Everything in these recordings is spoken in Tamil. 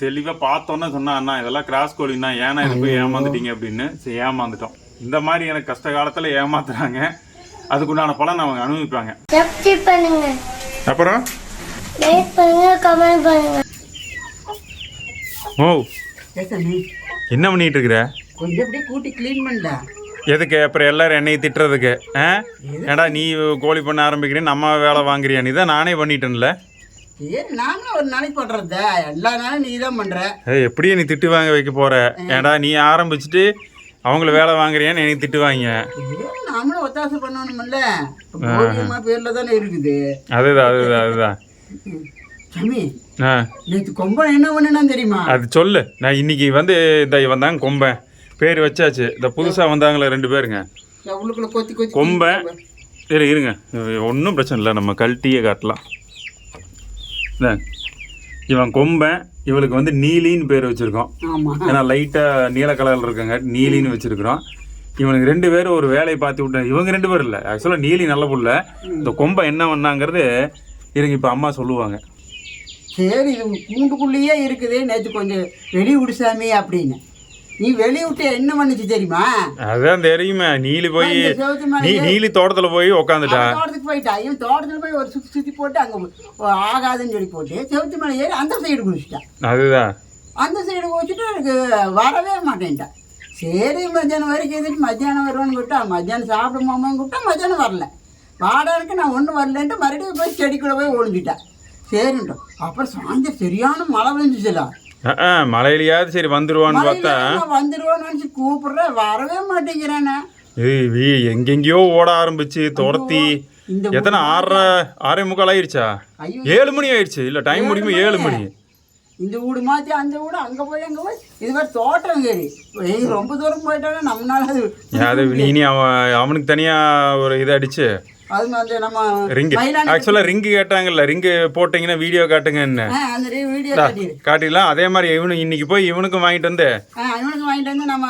தெளிவாக பார்த்தோன்னே சொன்னா அண்ணா இதெல்லாம் கிராஸ் கோழிண்ணா ஏன்னா இது போய் ஏமாந்துட்டீங்க அப்படின்னு சரி ஏமாந்துட்டோம். இந்த மாதிரி எனக்கு கஷ்ட காலத்தில் ஏமாத்துறாங்க. அதுக்குண்டான பலன் அவங்க அனுபவிப்பாங்க. அப்புறம்? லைக் பண்ணுங்க கமெண்ட் பண்ணுங்க. ஓ. என்ன பண்ணிட்டு இருக்கிற? கொஞ்சம் அப்படியே கூட்டி க்ளீன் பண்ணல எதுக்கு? அப்புறம் எல்லாரும் என்னைய திட்டுறதுக்கு ஆ? ஏடா நீ கோழி பண்ண ஆரம்பிக்கிறேன்னு நம்ம வேலை வாங்குறியா? நீ தான் நானே பண்ணிட்டேன்ல. ஏன் நாங்களும் ஒரு நாளைக்கு எல்லா நாளும் நீ தான் ஏய், திட்டு வாங்க வைக்க போற? ஏடா நீ ஆரம்பிச்சுட்டு அவங்கள வேலை வாங்குறியான்னு எனக்கு திட்டு வாங்க? நாமளும் ஒத்தாசை பண்ணணும்ல. இப்ப கோழியம்மா பேர்ல தானே இருக்குது. அதுதான் அதுதான் அதுதான். சாமி ஆ. நேற்று கொம்பன் என்ன பண்ணுனா தெரியுமா? அது சொல்லு. நான் இன்னைக்கு வந்து இந்த வந்தாங்க கொம்பன். பேர் வச்சாச்சு. இந்த புதுசாக வந்தாங்களே ரெண்டு பேருங்க. உள்ளுக்குள்ள கொத்தி கொத்தி கொம்பன். சரி இருங்க. ஒன்றும் பிரச்சனை இல்லை. நம்ம கழட்டியே காட்டலாம். இவன் கொம்பன் இவளுக்கு வந்து நீலின்னு பேர் வச்சுருக்கோம். ஏன்னா லைட்டாக நீல கலரில் இருக்காங்க நீலின்னு வச்சுருக்குறோம். இவனுக்கு ரெண்டு பேரும் ஒரு வேலையை பார்த்து விட்டாங்க இவங்க ரெண்டு பேரும் இல்லை. ஆக்சுவலாக நீலி நல்ல புள்ள. இந்த கொம்பை என்ன பண்ணாங்கிறது இருங்க இப்போ அம்மா சொல்லுவாங்க. சரி இது கூண்டுக்குள்ளேயே இருக்குது. நேற்று கொஞ்சம் வெளி விடு சாமி அப்படின்னு. நீ வெளிய விட்டு என்ன பண்ணுச்சு தெரியுமா? அதான் தெரியுமே. நீலி போய் நீ நீலி தோட்டத்தில் போய் உக்காந்துட்டா? அவன் தோட்டத்துக்கு போயிட்டா. இவன் தோட்டத்துல போய் ஒரு சுத்தி சுத்தி போட்டு அங்க ஆகாதுன்னு சொல்லி போட்டு செவுத்து மேலே ஏறி அந்த சைடு குதிச்சிட்டான் அதுதான் அந்த சைடு குதிச்சுட்டு எனக்கு வரவே மாட்டேன்ட்டான் சரி மத்தியானம் வரைக்கும் எதிர்த்து மத்தியானம் வருவான்னு கூப்பிட்டா மத்தியானம் சாப்பிட மாமான்னு கூப்பிட்டா மத்தியானம் வரல. வாடகைக்கு நான் ஒன்றும் வரலன்ட்டு மறுபடியும் போய் செடிக்குள்ளே போய் ஒளிஞ்சிட்டேன் சரின்ட்டோம். அப்புறம் சாயந்தரம் சரியான மழை பெஞ்சிச்சுல மலையிலயாவது சரி வந்துருவான்னு பார்த்தா. வந்துடுவோன்னு நினச்சி கூப்பிடுறேன் வரவே மாட்டேங்கிறானே. ஏய் எங்கெங்கேயோ ஓட ஆரம்பிச்சு துரத்தி. எத்தனை ஆறரை ஆறே முக்கால் ஆயிடுச்சா. ஏழு மணி ஆயிடுச்சு இல்லை டைம் முடியுமே? ஏழு மணி. இந்த வீடு மாற்றி அந்த வீடு அங்கே போய் அங்கே போய். இது மாதிரி தோட்டம் கேரி ரொம்ப தூரம் போயிட்டாலும் நம்மளால அது நீ அவன் அவனுக்கு தனியாக ஒரு இதை அடிச்சு. அது வந்து நம்ம கேட்டாங்கல்ல. ரிங்கு போட்டிங்கன்னா வீடியோ காட்டுங்க என்ன. அந்த வீடியோ கட்டிடு. காட்டிடலாம். அதே மாதிரி இவனு இன்னைக்கு போய் வாங்கிட்டு வந்து. இவனுக்கு வாங்கிட்டு வந்து நம்ம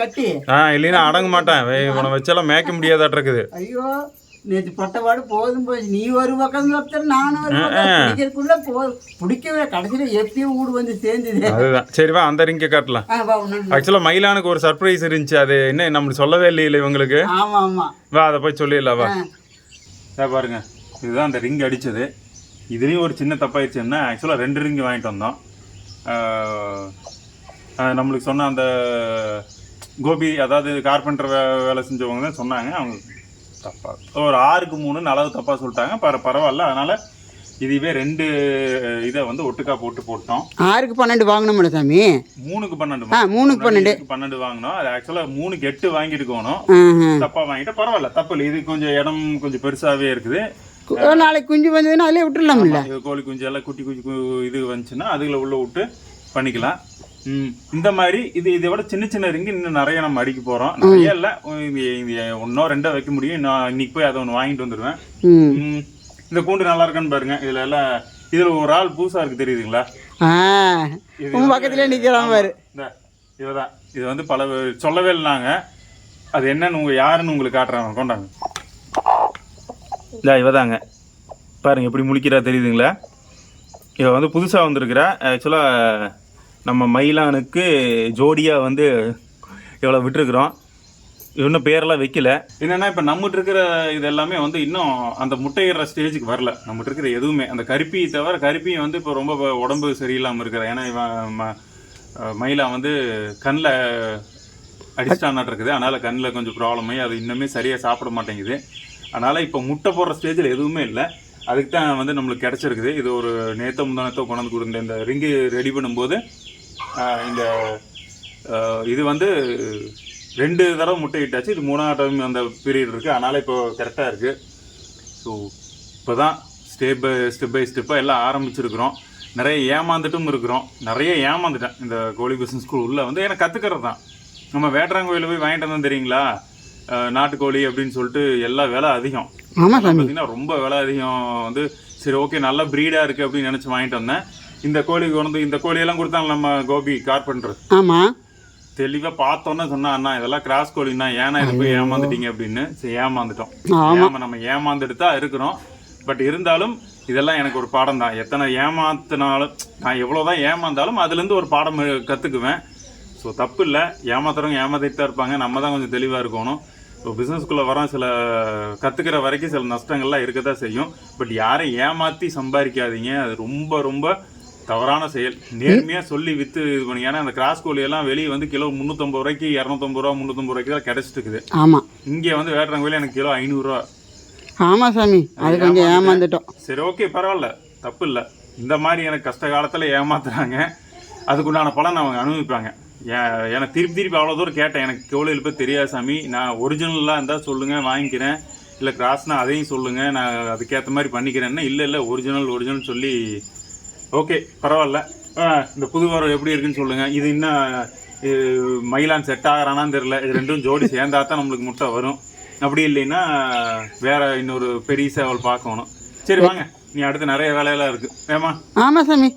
கட்டி. ஆ இல்லைன்னா அடங்க மாட்டேன். இவனை வச்செல்லாம் மேய்க்க முடியாதாட்டிருக்குது ஐயோ நேற்று பட்டபாடு போதும் போச்சு. நீ ஒரு பக்கம் ஒருத்தர் நானும் ஒரு பக்கம் பிடிக்கிறதுக்குள்ள போ பிடிக்கவே கடைசியில் எப்பயும் வீடு வந்து சேர்ந்துது. அதுதான். சரி வா அந்த ரிங்கை காட்டலாம். ஆக்சுவலாக மயிலானுக்கு ஒரு சர்ப்ரைஸ் இருந்துச்சு. அது என்ன நம்மளுக்கு சொல்லவே இல்லையில இவங்களுக்கு. ஆமாம் ஆமாம் வா அதை போய் சொல்லிடலாம் வா. ஆ பாருங்கள் பாருங்க. இதுதான் அந்த ரிங் அடித்தது இதுலேயும் ஒரு சின்ன தப்பாயிடுச்சுன்னா ஆக்சுவலாக ரெண்டு ரிங்கு வாங்கிட்டு வந்தோம். நம்மளுக்கு சொன்ன அந்த கோபி அதாவது கார்பெண்டர் வே வேலை செஞ்சவங்க தான் சொன்னாங்க. அவங்க தப்பாக ஒரு ஆறுக்கு மூணுன்னு அளவு தப்பாக சொல்லிட்டாங்க. பர பரவாயில்ல. அதனால் இதுவே ரெண்டு இதை வந்து ஒட்டுக்கா போட்டு போட்டோம். ஆறுக்கு பன்னெண்டு வாங்கணும்ல சாமி? மூணுக்கு பன்னெண்டு ஆ, மூணுக்கு பன்னெண்டு. பன்னெண்டு வாங்கினோம் அது ஆக்சுவலாக மூணுக்கு எட்டு வாங்கியிருக்கணும் ஆஹா. தப்பா வாங்கிட்டு பரவாயில்ல. தப்பு இல்லை. இது கொஞ்சம் இடம் கொஞ்சம் பெருசாவே இருக்குது. நாளைக்கு குஞ்சு வந்ததுன்னா அதிலே விட்டுடலாம்ல? கோழி குஞ்சு எல்லாம் குட்டி குஞ்சு இது வந்துச்சுன்னா அதுல உள்ள விட்டு பண்ணிக்கலாம். ம், இந்த மாதிரி இது இதை விட சின்ன சின்ன ரிங்கு இன்னும் நிறைய நம்ம அடிக்க போறோம். நிறைய இல்ல. இது ஒன்னோ ரெண்டோ வைக்க முடியும். நான் இன்னைக்கு போய் அதை ஒன்று வாங்கிட்டு வந்துடுவேன் இந்த கூண்டு நல்லா இருக்கான்னு பாருங்க. இதுல எல்லாம் இதுல ஒரு ஆள் புதுசா இருக்கு தெரியுதுங்களா? ஆ இது உன் பக்கத்துல நிற்கிறான் பாரு. இந்த இதுதான் இது வந்து பல சொல்லவே இல்லைனாங்க அது என்னன்னு உங்க யாருன்னு உங்களுக்கு காட்டுறாங்க கொண்டாங்க. இல்லை இவதாங்க. பாருங்க எப்படி முழிக்கிறா தெரியுதுங்களா? இவ வந்து புதுசாக வந்திருக்கிறா. ஆக்சுவலாக நம்ம மயிலானுக்கு ஜோடியாக வந்து இவ்வளோ விட்டுருக்குறோம். இன்னும் பேரெல்லாம் வைக்கல. என்னன்னா இப்போ நம்மகிட்ட இருக்கிற இது எல்லாமே வந்து இன்னும் அந்த முட்டையிடுற ஸ்டேஜுக்கு வரல. நம்மகிட்ட இருக்கிற எதுவுமே. அந்த கருப்பி தவிர கருப்பியும் வந்து இப்போ ரொம்ப உடம்பு சரியில்லாமல் இருக்கிற ஏன்னா இவன் ம- மயிலா வந்து கண்ணில் அடிச்சிட்டானாட்டு இருக்குது. அதனால் கண்ணில் கொஞ்சம் ப்ராப்ளம் ஆகி அது இன்னுமே சரியாக சாப்பிட மாட்டேங்குது. அதனால் இப்போ முட்டை போடுற ஸ்டேஜில் எதுவுமே இல்லை. அதுக்கு தான் வந்து நம்மளுக்கு கிடச்சிருக்குது. இது ஒரு நேத்த முந்தானத்தோ கொண்டாந்து கொடுத்த இந்த ரிங்கு ரெடி பண்ணும்போது இந்த இது வந்து ரெண்டு தடவை முட்டை இட்டாச்சு இது மூணாவது டைம் அந்த பீரியட் இருக்குது அதனால் இப்போ கரெக்டாக இருக்குது ஸோ இப்போ தான் ஸ்டெப் பை ஸ்டெப் பை ஸ்டெப்பாக எல்லாம் ஆரம்பிச்சிருக்கிறோம். நிறைய ஏமாந்துட்டும் இருக்கிறோம். நிறைய ஏமாந்துட்டேன். இந்த கோழி பிஸ்னஸ் ஸ்கூல் உள்ள வந்து எனக்கு கற்றுக்கிறது தான். நம்ம வேட்டராங்கோயில போய் வாங்கிட்டு வந்தோம் தெரியுங்களா? நாட்டுக்கோழி அப்படின்னு சொல்லிட்டு எல்லா விலை அதிகம். பார்த்தீங்கன்னா ரொம்ப விலை அதிகம். வந்து சரி ஓகே நல்ல ப்ரீடாக இருக்குது அப்படின்னு நினச்சி வாங்கிட்டு வந்தேன். இந்த கோழி கொண்டு இந்த கோழியெல்லாம் கொடுத்தாங்க நம்ம கோபி கார்பெண்டர் ஆமாம் தெளிவாக பார்த்தோன்னே சொன்னா அண்ணா இதெல்லாம் கிராஸ் கோழிண்ணா ஏன்னா இது போய் ஏமாந்துட்டீங்க அப்படின்னு சரி ஏமாந்துட்டோம். ஆமா. நம்ம ஏமாந்துட்டு தான் இருக்கிறோம். பட் இருந்தாலும் இதெல்லாம் எனக்கு ஒரு பாடம் தான். எத்தனை ஏமாத்தினாலும் நான் எவ்வளோதான் ஏமாந்தாலும் அதுலேருந்து ஒரு பாடம் கற்றுக்குவேன் ஸோ தப்பு இல்லை. ஏமாத்துறவங்க ஏமாத்திட்டு தான் இருப்பாங்க. நம்ம தான் கொஞ்சம் தெளிவாக இருக்கணும். ஸோ பிஸ்னஸ்குள்ளே வர சில கற்றுக்கிற வரைக்கும் சில நஷ்டங்கள்லாம் இருக்க தான் செய்யும். பட் யாரையும் ஏமாற்றி சம்பாதிக்காதீங்க. அது ரொம்ப ரொம்ப தவறான செயல். நேர்மையாக சொல்லி விற்று இது பண்ணி. ஏன்னா அந்த கிராஸ் கோழியெல்லாம் வெளியே வந்து கிலோ முந்நூற்றம்பது ரூபாய்க்கு இரநூத்தம்பது ரூபா முந்நூற்றம்பது ரூபாய்க்கு தான் கிடச்சிட்டு இருக்குது ஆமாம் இங்கே வந்து வேட்டுறவங்க எனக்கு கிலோ ஐநூறுரூவா ஆமாம் சாமி. அது கொஞ்சம் ஏமாந்துட்டோம். சரி ஓகே பரவாயில்ல. தப்பு இல்லை. இந்த மாதிரி எனக்கு கஷ்ட காலத்தில் ஏமாத்துறாங்க. அதுக்குண்டான பலன் அவங்க அனுபவிப்பாங்க. ஏன் எனக்கு திருப்பி திருப்பி அவ்வளோ தூரம் கேட்டேன். எனக்கு கோழி எழுப்ப தெரியாது சாமி. நான் ஒரிஜினலாக இருந்தால் சொல்லுங்கள் வாங்கிக்கிறேன். இல்லை கிராஸ்னா அதையும் சொல்லுங்கள் நான் அதுக்கேற்ற மாதிரி பண்ணிக்கிறேன்னா. இல்லை இல்லை ஒரிஜினல் ஒரிஜினல் சொல்லி ஓகே பரவாயில்ல. ஆ, இந்த புது வாரம் எப்படி இருக்குன்னு சொல்லுங்கள் இது இன்னும் மயிலான் செட் ஆகிறானான்னு தெரில இது ரெண்டும் ஜோடி சேர்ந்தா தான் நம்மளுக்கு முட்டை வரும். அப்படி இல்லைன்னா வேற இன்னொரு பெரிய சேவல் பார்க்கணும். சரி வாங்க. நீ அடுத்து நிறைய வேலையெல்லாம் இருக்குது ஏமா ஆமாம் சாமி.